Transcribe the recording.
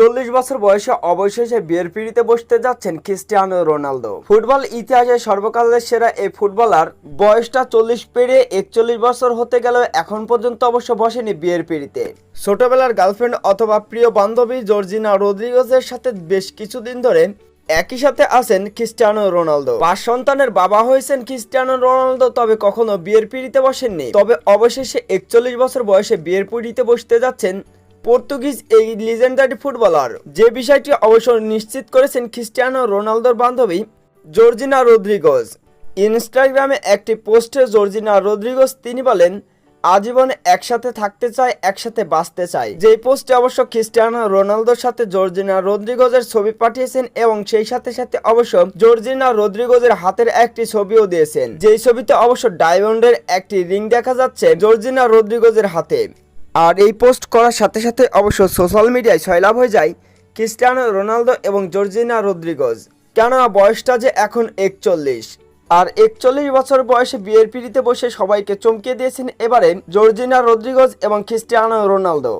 চল্লিশ বছর বয়সে অবশেষে বিয়ের পিড়িতে বসতে যাচ্ছেন ক্রিস্টিয়ানো রোনালদো। ফুটবল ইতিহাসে সর্বকালের সেরা এই ফুটবলার। বয়সটা চল্লিশ পেরিয়ে একচল্লিশ বছর হতে গেলেও এখন পর্যন্ত অবশ্য বসেনি বিয়ের পিড়িতে। ছোটবেলার গার্লফ্রেন্ড অথবা প্রিয় বান্ধবী জর্জিনা রদ্রিগেজের সাথে বেশ কিছুদিন ধরে একই সাথে আছেন ক্রিস্টিয়ানো রোনালদো। পাঁচ সন্তানের বাবা হয়েছেন ক্রিস্টিয়ানো রোনালদো, তবে কখনো বিয়ের পিড়িতে বসেননি। তবে অবশেষে একচল্লিশ বছর বয়সে বিয়ের পিড়িতে বসতে যাচ্ছেন পর্তুগিজ এই লিজেন্ডারি ফুটবলার যে বিষয়টি অবশ্য নিশ্চিত করেছেন ক্রিস্টিয়ানো রোনালদোর বান্ধবী জর্জিনা রদ্রিগোজ ইনস্টাগ্রামে একটি পোস্টে জর্জিনা রদ্রিগোজ তিনি বলেন, আজীবন একসাথে থাকতে চায় একসাথে বাঁচতে চায় যেই পোস্টে অবশ্য ক্রিস্টিয়ানো রোনালদোর সাথে জর্জিনা রদ্রিগোজের ছবি পাঠিয়েছেন এবং সেই সাথে সাথে অবশ্য জর্জিনা রদ্রিগোজের হাতের একটি ছবিও দিয়েছেন। যেই ছবিতে অবশ্য ডায়মন্ডের একটি রিং দেখা যাচ্ছে জর্জিনা রদ্রিগোজের হাতে। আর এই পোস্ট করার সাথে সাথে অবশ্য সোশ্যাল মিডিয়ায় সয়লাভ হয়ে যায় ক্রিস্টিয়ানো রোনালদো এবং জর্জিনা রদ্রিগোজ। কেননা বয়সটা যে এখন একচল্লিশ? আর একচল্লিশ বছর বয়সে বিয়ের পিড়িতে বসে সবাইকে চমকে দিয়েছেন এবারে জর্জিনা রদ্রিগোজ এবং ক্রিস্টিয়ানো রোনালদো।